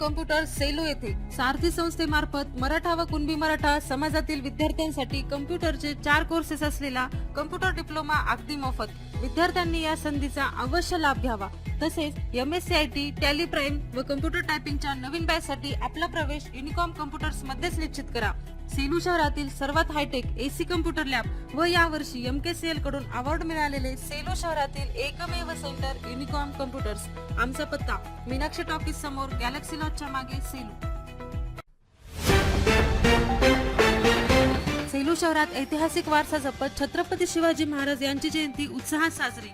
Unicorn computer Cello येथे सारथी संस्थेमार्फत मराठा व कुणबी मराठा समाजातील विद्यार्थ्यांसाठी कम्प्युटरचे चार कोर्सेस असलेला कम्प्युटर डिप्लोमा अगदी मोफत. विद्यार्थ्यांनी या संधीचा अवश्य लाभ घ्यावा. तसेच M S C I T Tally Prime व कम्प्युटर टायपिंगच्या नवीन बॅच साठी आपला प्रवेश युनिकॉम कम्प्युटर्स मध्येच निश्चित करा. सेलू शहरातील सर्वात हायटेक एसी कम्प्युटर लॅब व यावर्षी एम के सी एलकडून अवॉर्ड मिळालेले सेलू शहरातील एकमेव सेंटर युनिकॉम कम्प्युटर्स आमचा पत्ता मीनाक्षी टॉकीज समोर गॅलेक्सी लॉजच्या मागे सेलू. सेलू शहरात ऐतिहासिक वारसा जपत छत्रपती शिवाजी महाराज यांची जयंती उत्साहात साजरी.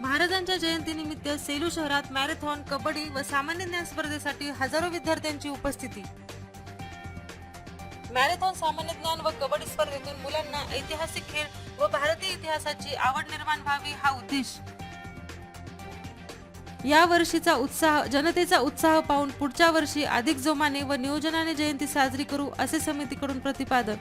महाराजांच्या जयंतीनिमित्त सेलू शहरात मॅरेथॉन कबड्डी व सामान्य ज्ञान स्पर्धेसाठी हजारो विद्यार्थ्यांची उपस्थिती. मॅरेथॉन सामान्य ज्ञान व कबड्डी स्पर्धेतून मुलांना ऐतिहासिक खेळ व भारतीय इतिहासाची आवड निर्माण व्हावी हा उद्देश. या वर्षीचा उत्साह जनतेचा उत्साह पाहून पुढच्या वर्षी अधिक जोमाने व नियोजनाने जयंती साजरी करू असे समितीकडून प्रतिपादन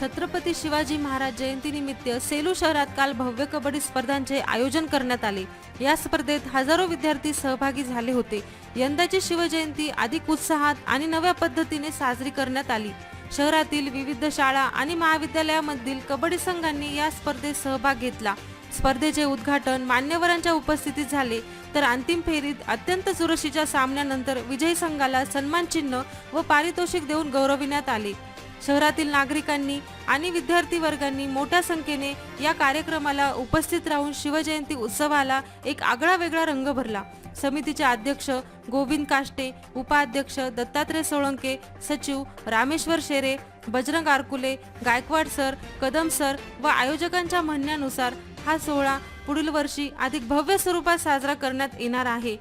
छत्रपती शिवाजी महाराज जयंतीनिमित्त सेलू शहरात काल भव्य कबड्डी स्पर्धांचे आयोजन करण्यात आले. या स्पर्धेत हजारो विद्यार्थी सहभागी झाले होते. यंदाची शिवजयंती अधिक उत्साहात आणि नव्या पद्धतीने साजरी करण्यात आली. शहरातील विविध शाळा आणि महाविद्यालयामधील कबड्डी संघांनी या स्पर्धेत सहभाग घेतला. स्पर्धेचे उद्घाटन मान्यवरांच्या उपस्थितीत झाले. तर अंतिम फेरीत अत्यंत चुरशीच्या सामन्यानंतर विजयी संघाला सन्मान चिन्ह व पारितोषिक देऊन गौरविण्यात आले. शहरातील नागरिकांनी आणि विद्यार्थी वर्गांनी मोठ्या संख्येने या कार्यक्रमाला उपस्थित राहून शिवजयंती उत्सवाला एक आगळा वेगळा रंग भरला. समितीचे अध्यक्ष गोविंद काष्टे उपाध्यक्ष दत्तात्रय सोळंके सचिव रामेश्वर शेरे बजरंग आरकुले गायकवाड सर कदम सर व आयोजकांच्या म्हणण्यानुसार हा सोहळा पुढील वर्षी अधिक भव्य स्वरूपात साजरा करण्यात येणार आहे.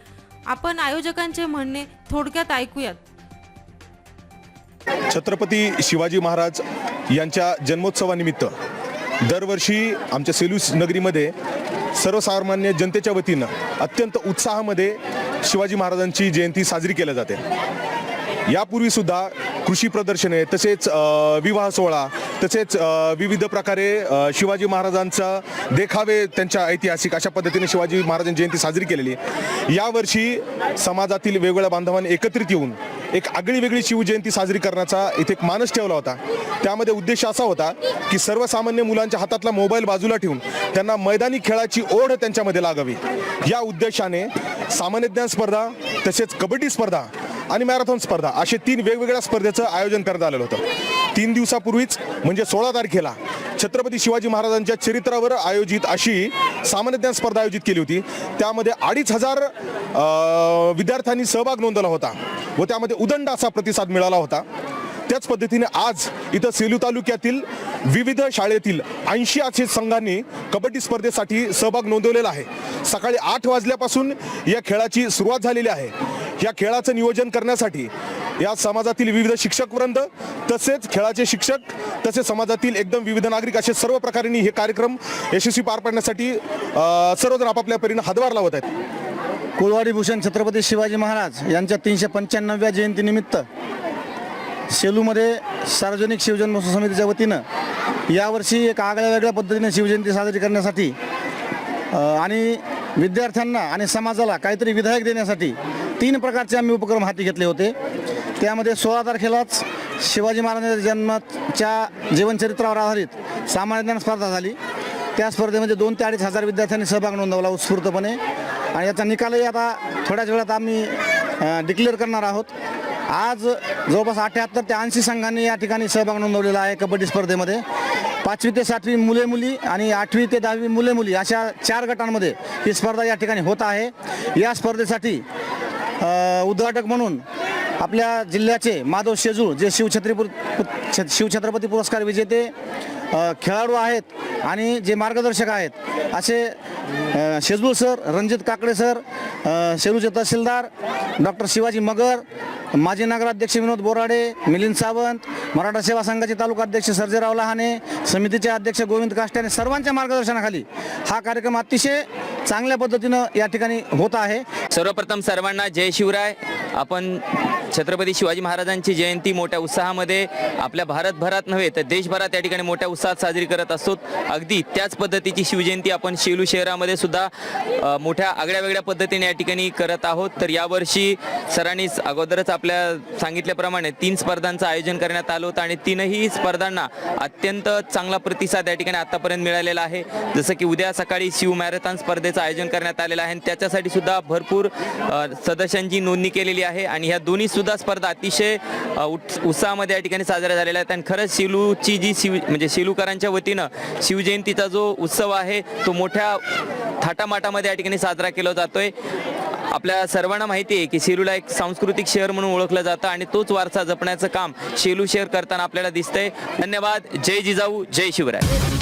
आपण आयोजकांचे म्हणणे थोडक्यात ऐकूयात. छत्रपती शिवाजी महाराज यांच्या जन्मोत्सवानिमित्त दरवर्षी आमच्या सेलू नगरीमध्ये सर्वसामान्य जनतेच्या वतीनं अत्यंत उत्साहामध्ये शिवाजी महाराजांची जयंती साजरी केली जाते. यापूर्वी सुद्धा कृषी प्रदर्शने तसेच विवाह सोहळा तसेच विविध प्रकारे शिवाजी महाराजांचा देखावे त्यांच्या ऐतिहासिक अशा पद्धतीने शिवाजी महाराजांची जयंती साजरी केलेली. यावर्षी समाजातील वेगवेगळ्या बांधवांनी एकत्रित येऊन एक आगळी वेगळी शिवजयंती साजरी करण्याचा इथे एक मानस ठेवला होता. त्यामध्ये उद्देश असा होता की सर्वसामान्य मुलांच्या हातातला मोबाईल बाजूला ठेवून त्यांना मैदानी खेळाची ओढ त्यांच्यामध्ये लागावी. या उद्देशाने सामान्य ज्ञान स्पर्धा तसेच कबड्डी स्पर्धा आणि मॅरेथॉन स्पर्धा असे तीन वेगवेगळ्या स्पर्धेचं आयोजन करण्यात आलेलं होतं. तीन दिवसापूर्वीच म्हणजे सोळा तारखेला छत्रपती शिवाजी महाराजांच्या चरित्रावर आयोजित अशी सामान्य ज्ञान स्पर्धा आयोजित केली होती. त्यामध्ये अडीच हजार विद्यार्थ्यांनी सहभाग नोंदवला होता व त्यामध्ये उदंड असा प्रतिसाद मिळाला होता. त्याच पद्धतीने आज इथं सेलू तालुक्यातील विविध शाळेतील ऐंशी असे संघांनी कबड्डी स्पर्धेसाठी सहभाग नोंदवलेला आहे. सकाळी आठ वाजल्यापासून या खेळाची सुरुवात झालेली आहे. या खेळाचं नियोजन करण्यासाठी या समाजातील विविध शिक्षक वृंद तसेच खेळाचे शिक्षक तसेच समाजातील एकदम विविध नागरिक असे सर्व प्रकारांनी हे कार्यक्रम यशस्वी पार पाडण्यासाठी सर्वजण आपापल्या परीनं हातभार लावत आहेत. कुलवाडी भूषण छत्रपती शिवाजी महाराज यांच्या तीनशे पंच्याण्णव्या जयंतीनिमित्त सेलूमध्ये सार्वजनिक शिवजन्मोत्सव समितीच्या वतीनं यावर्षी एक आगळ्या वेगळ्या पद्धतीने शिवजयंती साजरी करण्यासाठी आणि विद्यार्थ्यांना आणि समाजाला काहीतरी विधायक देण्यासाठी तीन प्रकारचे आम्ही उपक्रम हाती घेतले होते. त्यामध्ये सोळा तारखेलाच शिवाजी महाराजांच्या जन्माच्या जीवनचरित्रावर आधारित सामान्य ज्ञान स्पर्धा झाली. त्या स्पर्धेमध्ये दोन ते अडीच हजार विद्यार्थ्यांनी सहभाग नोंदवला उत्स्फूर्तपणे. आणि याचा निकालही आता थोड्याच वेळात आम्ही डिक्लेअर करणार आहोत. आज जवळपास अठ्याहत्तर ते ऐंशी संघांनी या ठिकाणी सहभाग नोंदवलेला आहे कबड्डी स्पर्धेमध्ये. पाचवी ते सातवी मुले मुली आणि आठवी ते दहावी मुले मुली अशा चार गटांमध्ये ही स्पर्धा या ठिकाणी होत आहे. या स्पर्धेसाठी उद्घाटक म्हणून आपल्या जिल्ह्याचे माधव शेजूळ जे शिवछत्रीपूर छ- शिवछत्रपती पुरस्कार विजेते खेळाडू आहेत आणि जे मार्गदर्शक आहेत असे शेजूळ सर रणजित काकडे सर शेरूचे तहसीलदार डॉक्टर शिवाजी मगर माजी नगराध्यक्ष विनोद बोराडे मिलिंद सावंत मराठा सेवा संघाचे तालुका अध्यक्ष सर्जेराव लहाने समितीचे अध्यक्ष गोविंद काष्टे आणि सर्वांच्या मार्गदर्शनाखाली हा कार्यक्रम अतिशय चांगल्या पद्धतीनं या ठिकाणी होत आहे. सर्वप्रथम सर्वांना जय शिवराय. आपण छत्रपती शिवाजी महाराजांची जयंती मोठ्या उत्साहामध्ये आपल्या भारतभरात नव्हे तर देशभरात या ठिकाणी मोठ्या उत्साहात साजरी करत असतो. अगदी त्याच पद्धतीची शिवजयंती आपण शेलू शहरामध्ये सुद्धा मोठ्या आगळ्या वेगळ्या पद्धतीने या ठिकाणी करत आहोत. तर यावर्षी सरांनीच अगोदरच आपल्या सांगितल्याप्रमाणे तीन स्पर्धांचं आयोजन करण्यात आलं होतं आणि तीनही स्पर्धांना अत्यंत चांगला प्रतिसाद या ठिकाणी आतापर्यंत मिळालेला आहे. जसं की उद्या सकाळी शिव मॅरेथॉन स्पर्धेचं आयोजन करण्यात आलेलं आहे. आणि त्याच्यासाठी सुद्धा भरपूर सदस्यांची नोंदणी केलेली आहे. आणि ह्या दोन्ही सुद्धा स्पर्धा अतिशय उत्- उत्साहामध्ये या ठिकाणी साजऱ्या झालेल्या आहेत. आणि खरंच शिलूची जी शिव म्हणजे शेलूकरांच्या वतीनं शिवजयंतीचा जो उत्सव आहे तो मोठ्या थाटामाटामध्ये या ठिकाणी साजरा केला जातोय. आपल्या सर्वांना माहिती आहे की शेलूला एक सांस्कृतिक शहर म्हणून ओळखलं जातं आणि तोच वारसा जपण्याचं काम शेलू शहर करताना आपल्याला दिसतंय. धन्यवाद. जय जिजाऊ. जय शिवराय.